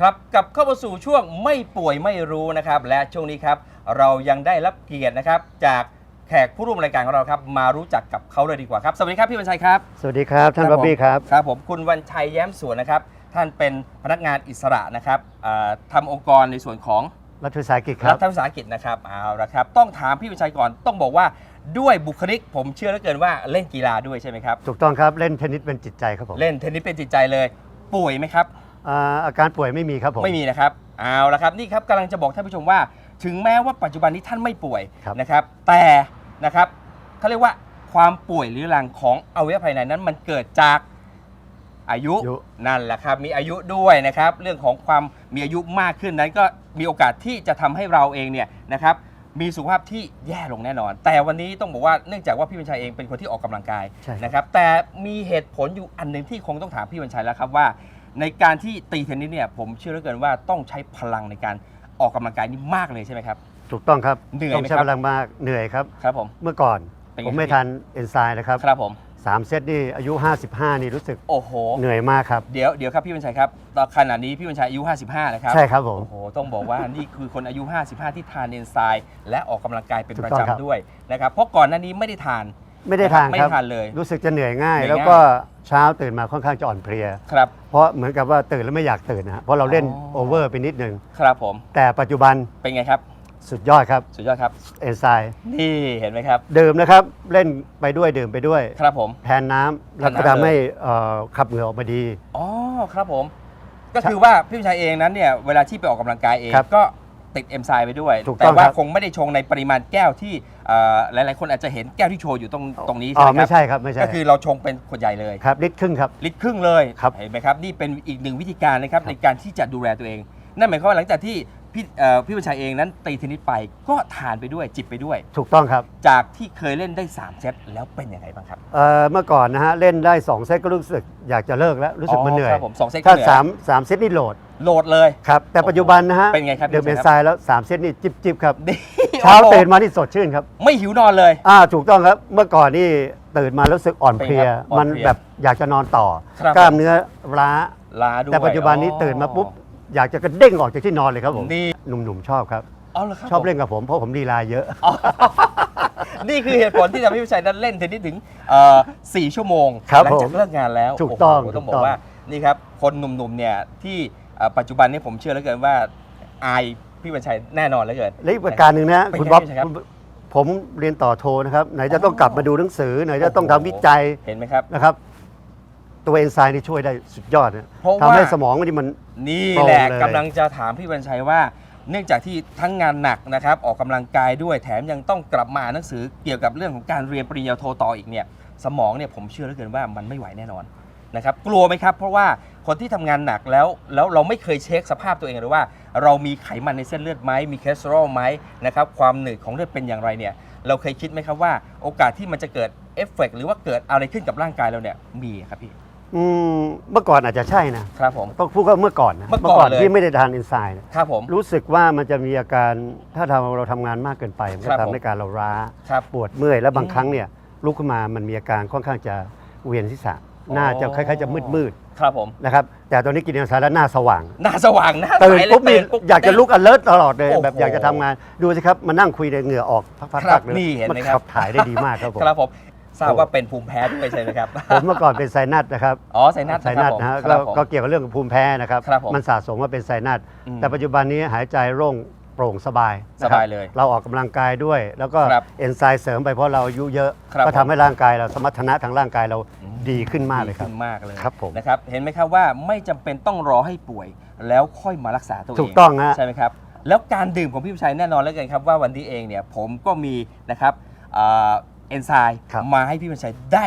ครับกลับเข้ามาสู่ช่วงไม่ป่วยไม่รู้นะครับ และช่วงนี้ครับ เรายังได้รับเกียรตินะครับ จากแขกผู้ร่วมรายการของเราครับ มารู้จักกับเขาเลยดีกว่าครับ สวัสดีครับพี่วันชัยครับสวัสดีครับท่านครับบ๊อบบี้ผมครับ ครับผมคุณวันชัยแย้มสวนนะครับ ท่านเป็นพนักงานอิสระนะครับอ่าทำองค์กรในส่วนของ รัฐวิสาหกิจครัรับฐวิสาหกิจนะครับเอาละครับ ต้องถามพี่วันชัยก่อนต้องบอกว่าด้วยบุคลิกผมเชื่อเหลือเกินว่าเล่นกีฬาด้วยใช่ไหมครับ ถูกต้องครับเล่นเทนนิสเป็นจิตใจครับผม เล่นเทนนิสเป็นจิตใจเลย ป่วยไหมครับ อ่าอาการป่วยไม่มีครับผม ไม่มีนะครับเอาละครับนี่ครับกำลังจะบอกท่านผู้ชมว่า ถึงแม้ว่าปัจจุบันนี้ท่านไม่ป่วยครับ นะครับ แต่นะครับเขาเรียกว่าความป่วยหรือรังของอวัยวะภายในนั้นมันเกิดจากอายุอายุนั่นแหละครับ มีอายุด้วยนะครับ เรื่องของความมีอายุมากขึ้นนั้นก็มีโอกาสที่จะทำให้เราเองเนี่ยนะครับ มีสุขภาพที่แย่ลงแน่นอน แต่วันนี้ต้องบอกว่าเนื่องจากว่าพี่บัญชัยเองเป็นคนที่ออกกำลังกายใช่ครับ นะครับ แต่มีเหตุผลอยู่อันหนึ่งที่คงต้องถามพี่บัญชัยแล้วครับว่า ในการที่ตีเทนนิสเนี่ยผมเชื่อเหลือเกินว่าต้องใช้พลังในการออกกำลังกายนี่มากเลยใช่ไหมครับ ถูกต้องครับเหนื่อยต้องไหมใช้ครับ พลังมากเหนื่อยครับ ครับผม เมื่อก่อนเป็นไงผมไม่ครับ ทันเอนไซม์นะครับครับผม สามเซตนี่อายุ 55 นี่รู้สึกโอ้โห เหนื่อยมากครับ เดี๋ยวเดี๋ยวครับพี่บัญชัยครับตอนขณะนี้พี่บัญชัยอายุ 55นะครับ ใช่ครับผม โอ้โห ต้องบอกว่า นี่คือคนอายุ 55 ที่ทานเอนไซม์และออกกำลังกายเป็นถูกประต้องครับ จำด้วยนะครับ เพราะก่อนหน้านี้ไม่ได้ทาน ไม่ได้ทานไม่ครับทานเลยรู้สึกจะเหนื่อยง่าย เหนื่อยง่าย แล้วก็เช้าตื่นมาค่อนข้างจะอ่อนเพลีย ครับ เพราะเหมือนกับว่าตื่นแล้วไม่อยากตื่นนะฮะเพราะเราเล่นอ๋อ โอเวอร์ไปนิดนึง ครับผมแต่ปัจจุบันเป็นไงครับ สุดยอดครับสุดยอดครับ เอนไซม์นี่เห็นไหมครับ ดื่มนะครับเล่นไปด้วยดื่มไปด้วย ครับผม แทนน้ำแล้วก็แทนน้ำทำให้เอ่อขับเหงื่อออกมาดี อ๋อครับผม ก็คือว่าพี่บัญชัยเองนั้นเนี่ยเวลาที่ไปออกกำลังกายเองครับ ก็ ติดเอนไซม์ไปด้วย ถูกต้แต่องว่าครับ คงไม่ได้ชงในปริมาณแก้วที่เอ่อหลายๆ คนอาจจะเห็นแก้วที่โชว์อยู่ตรงตรงนี้อ๋ใช่อไหมคไม่รับใช่ครับไม่ใช่ก็คือเราชงเป็นขวดใหญ่เลย ครับลิตรครึ่งครับ ลิตรครึ่งเลยครับเห็นไหมครับนี่เป็นอีกหนึ่งวิธีการนะครับครับในการที่จะดูแลตัวเอง นั่นหมายความว่าหลังจากที่พี่เอ่อพี่บัญชัยเองนั้นตีเทนนิสไปก็ทานไปด้วยจิบไปด้วย ถูกต้องครับ จากที่เคยเล่นได้ 3 เซตแล้วเป็นยังไงบ้างครับเอ่อเมื่อก่อนนะฮะเล่นได้ 2 เซตก็รู้สึกอยากจะเลิกแล้วรู้สึกมันเหนื่อย ครับผมสองเซตก็ถ้าเหนื่อย สามสามเซตนี่โหลด โหลดเลย ครับ แต่ปัจจุบันนะฮะเป็นไงครับเดิมพี่เป็นชัยครับทรายแล้ว 3 เซตนี่จิบจิบครับดีเช้าโอ้โหตื่นมานี่สดชื่นครับ ไม่หิวนอนเลย อ่าถูกต้องครับเมื่อก่อนนี่ตื่นมารู้สึกอ่อนเพลียเป็นไงครับอ่อนมันเพลียแบบอยากจะนอนต่อครับกล้ามเนื้อล้าลาด้วยแต่ปัจจุบันนี้อ๋อตื่นมาปุ๊บอยากจะกระเด้งออกจากที่นอนเลยครับผมนี่หนุ่มๆชอบครับเอาละครับชอบผมเล่นกับผมเพราะผมลีลาเยอะอ๋อนี่คือเหตุผลที่ทำให้พี่ชัยนั้นเล่นเทนนิสถึงเอ่อสี่ชั่วโมงครับหลัจากผมเลิกงานแล้วถูกต้องโโหต้องบอถูกต้กองว่านี่ครับคนหนุ่มๆเนี่ยที่เอ่อปัจจุบันนี้ผมเชื่อเหลือเกินว่าอายพี่บัญชัยแน่นอนเหลือเกิน และอีกประการหนึ่งนะเป็นคุณไงบ๊อบพี่ชัยครับ คุณผมเรียนต่อโทนะครับ ไหนจะต้องอ๋อกลับมาดูหนังสือ ไหนจะต้องทำวิจัยเห็นไหมครับ นะครับ ตัวเอนไซม์นี่ช่วยได้สุดยอดนะเพราะว่า ทำให้สมองนี่มัน นี่แหละตรงเลย กำลังจะถามพี่บัญชัยว่า เนื่องจากที่ทั้งงานหนักนะครับ ออกกำลังกายด้วยแถมยังต้องกลับมาอ่านหนังสือเกี่ยวกับเรื่องของการเรียนปริญญาโทต่ออีกเนี่ย สมองเนี่ยผมเชื่อเหลือเกินว่ามันไม่ไหวแน่นอน นะครับกลัวไหมครับ เพราะว่าคนที่ทำงานหนักแล้วแล้วเราไม่เคยเช็คสภาพตัวเองหรือว่า เรามีไขมันในเส้นเลือดไหมมีคอเลสเตอรอลไหมนะครับความหนืดของเลือดเป็นอย่างไรเนี่ยเราเคยคิดไหมครับว่าโอกาสที่มันจะเกิดเอฟเฟกต์หรือว่าเกิดอะไรขึ้นกับร่างกายเราเนี่ยมีครับพี่อืมเมื่อก่อนอาจจะใช่นะครับผม ต้องพูดว่าเมื่อก่อนนะเมื่อก่อนเลย ที่ไม่ได้ทานเอนไซม์นะครับผม รู้สึกว่ามันจะมีอาการถ้าทำเราทำงานมากเกินไป มันครัก็บผม ทำให้การเราล้า ครับ ปวดเมื่อย แล้วบางอืมครั้งเนี่ยลุกขึ้นมามันมีอาการค่อนข้างจะเวียนศีรษะ หน้าจะคล้ายๆจะมืดครับผมๆนะครับ แต่ตอนนี้กินเอนไซม์แล้วหน้าสว่าง หน้าสว่างหน้าตื่นใสเลยปุ๊บนี่ปุ๊บอยากจะลุกอเลิร์ตลอดเลยโอ้โหแบบอยากจะทำงานดูสิครับมานั่งคุยในเหงื่อออกพักครัๆบเลยนี่เห็นไหมมันครับ ขับถ่ายได้ดีมากครับผม ครับผมทราบว่าเป็นภูมิแพ้ด้วยใช่ไหมครับ ผมเมื่อก่อนเป็นไซนัสนะครับอ๋อไซนัสไซนัสนะฮะคก็รับผม ก็เกี่ยวกับเรื่องของภูมิแพ้นะครับ ครับผมมันสะสมมาเป็นไซนัสอืมแต่ปัจจุบันนี้หายใจโล่ง โปร่งสบายนะครัสบายเลยเราออกกำลังกายด้วย แล้วก็ครับเอนไซม์เสริมไปเพราะเราอายุเยอะ ครับก็ผมทำให้ร่างกายเราสมรรถนะทางร่างกายเราอืม ดีขึ้นมากเลยครับ ดีขึ้นมากเลยครับผมนะครับเห็นไหมครับว่าไม่จำเป็นต้องรอให้ป่วย แล้วค่อยมารักษาตัวเองถูกต้องฮะ ใช่ไหมครับแล้วการดื่มของพี่ผู้ชัยแน่นอนแล้วกันครับว่าวันนี้เองเนี่ยผมก็มีนะครับเอนไซม์ครับ มาให้พี่บัญชัยได้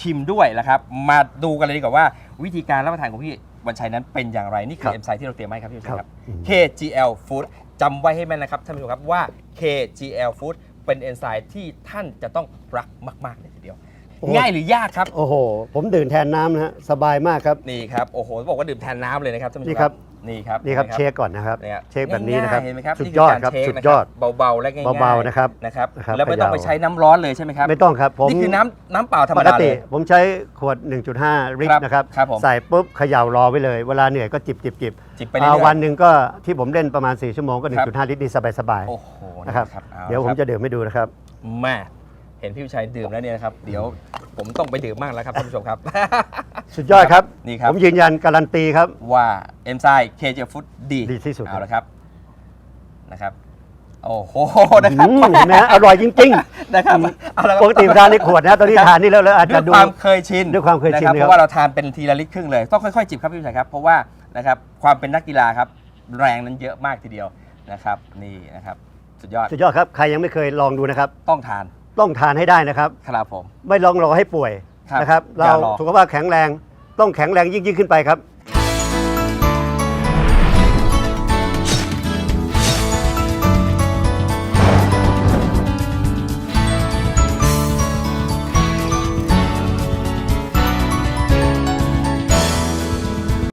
ชิมด้วยนะครับมาดูกันเลยดีกว่าว่าวิธีการรับประทานของพี่ บัญชัยนั้นเป็นอย่างไร นี่คือเอนไซม์ที่เราเตรียมมาให้ครับพี่บัญชัยครับอืม KGL Food จำไว้ให้แม่นนะครับท่านผู้ชมครับว่า KGL Food เป็นเอนไซม์ที่ท่านจะต้องรักมากๆเลยทีเดียว โอ้ ง่ายหรือยากครับ โอ้โห ผมดื่มแทนน้ำนะฮะ สบายมากครับ นี่ครับ โอ้โห บอกว่าดื่มแทนน้ำเลยนะครับท่านผู้ชมนี่ครับ นี่ครับนี่ครับห็ไหมเช็คก่อนนะครับเนี่ยเช็คแบบนี้นะครับง่ายๆเห็นไหมครับสุดยอดครับนี่สุกาดเช็ยอดนะครับเบาๆและง่ายๆเบาๆนะครับนะครับนะครับแล้วไม่ต้องเขไปย่าใช้น้ำร้อนเลยใช่ไหมครับไม่ต้องครับผมนี่คือน้ำน้ำเปล่าธรรปมกดาเลติย ผมใช้ขวด 1.5 ลิตครัรบนะครับครับผม ใส่ปุ๊บเขย่ารอไว้เลย เวลาเหนื่อยก็จิบจิบจิบจิบไปเรื่อยอ่าๆวันหนึ่งก็ที่ผมเล่นประมาณ 4 ชั่วโมงก็ ครับ 1.5 ลิตรนี่สบายโอ้โหๆนะครับอาเดี๋ยวผมครับจะดื่มให้ดูนะครับ แม่ เห็นพี่วิชัยดื่มแล้วเนี่ยนะครับเดี๋ยวผมต้องไปดื่มมากแล้วครับท่านผู้ชมครับ สุดยอดครับนี่ครับ ผมยืนยันการันตีครับ ว่าเอนไซม์เคเจฟูดดีดีที่สุด เอาละครับนะครับ โอ้โหนะครับอืมเห็นไหมฮะอร่อยจริงนะครับเอาละคๆรับปกติทานในขวดนะตอนนี้ทานนี่แล้วแล้วอาจด้วจะยดู ความเคยชินด้วยความเคยชินนะครับนะครับ เพราะว่าเราทานเป็นทีละลิตรครึ่งเลย ต้องค่อยๆจิบครับพี่วิชัยครับ เพราะว่านะครับความเป็นนักกีฬาครับ แรงนั้นเยอะมากทีเดียวนะครับ นี่นะครับ สุดยอดสุดยอดครับ ใครยังไม่เคยลองดูนะครับ ต้องทาน ต้องทานให้ได้นะครับ ครับผม ไม่ลองรอให้ป่วยครับนะครับอย่าเรารอ สุขภาพแข็งแรงต้องแข็งแรงยิ่งยิ่งขึ้นไปครับ